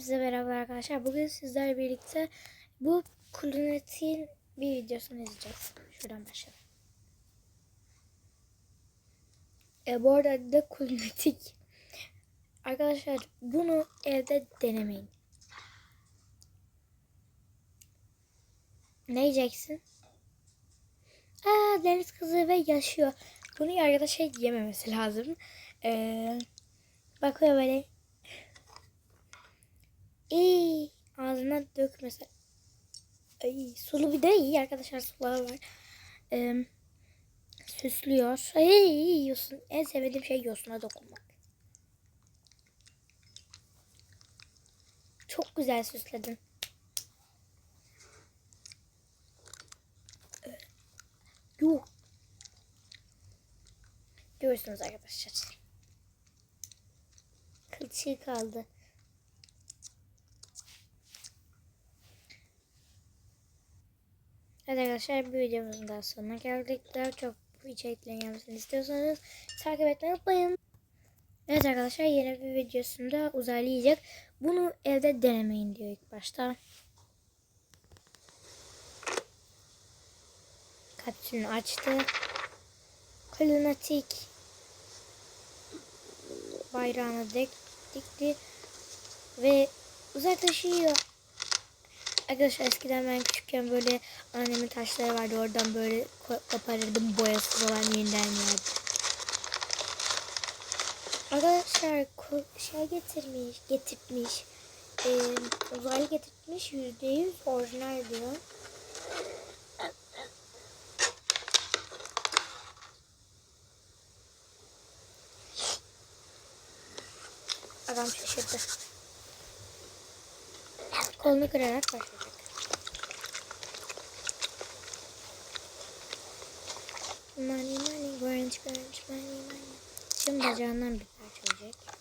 Size merhaba arkadaşlar. Bugün sizlerle birlikte bu klonetiğin bir videosunu izleyeceğiz. Şuradan başlayalım. E, bu arada da klonetik. Arkadaşlar bunu evde denemeyin. Ne yiyeceksin? Aa deniz kızı ve yaşıyor. Bunu arkadaşlar yememesi lazım. Ee, bakıyor böyle. İyi. Ağzına dökmese. Ay, sulu bir de iyi arkadaşlar suları var. Ee, süslüyor. Ay yiyorsun. En sevdiğim şey yosuna dokunmak. Çok güzel süsledin. Yuh. Görürsünüz arkadaşlar. Kılçığı kaldı. Evet arkadaşlar bir videomuzun daha sonuna geldik. Daha çok içeriklerin gelmesini istiyorsanız takip etmeyi unutmayın. Evet arkadaşlar yeni bir videosunda uzaylı yiyecek. Bunu evde denemeyin diyor ilk başta. Kapsülünü açtı. Klonatik bayrağını dik, dikti ve uzay taşıyor. Arkadaşlar eskiden ben küçükken böyle annemin taşları vardı. Oradan böyle ko- koparırdım boyasız olan yeniden yerdim. Arkadaşlar şey getirmiş, getirtmiş. Ee, uzaylı getirtmiş. Yüzde yüz orijinal diyor. Adam şaşırdı. Kolunu kırarak başlayacak. Money money, orange orange money money. Şimdi bacağından bir parça olacak.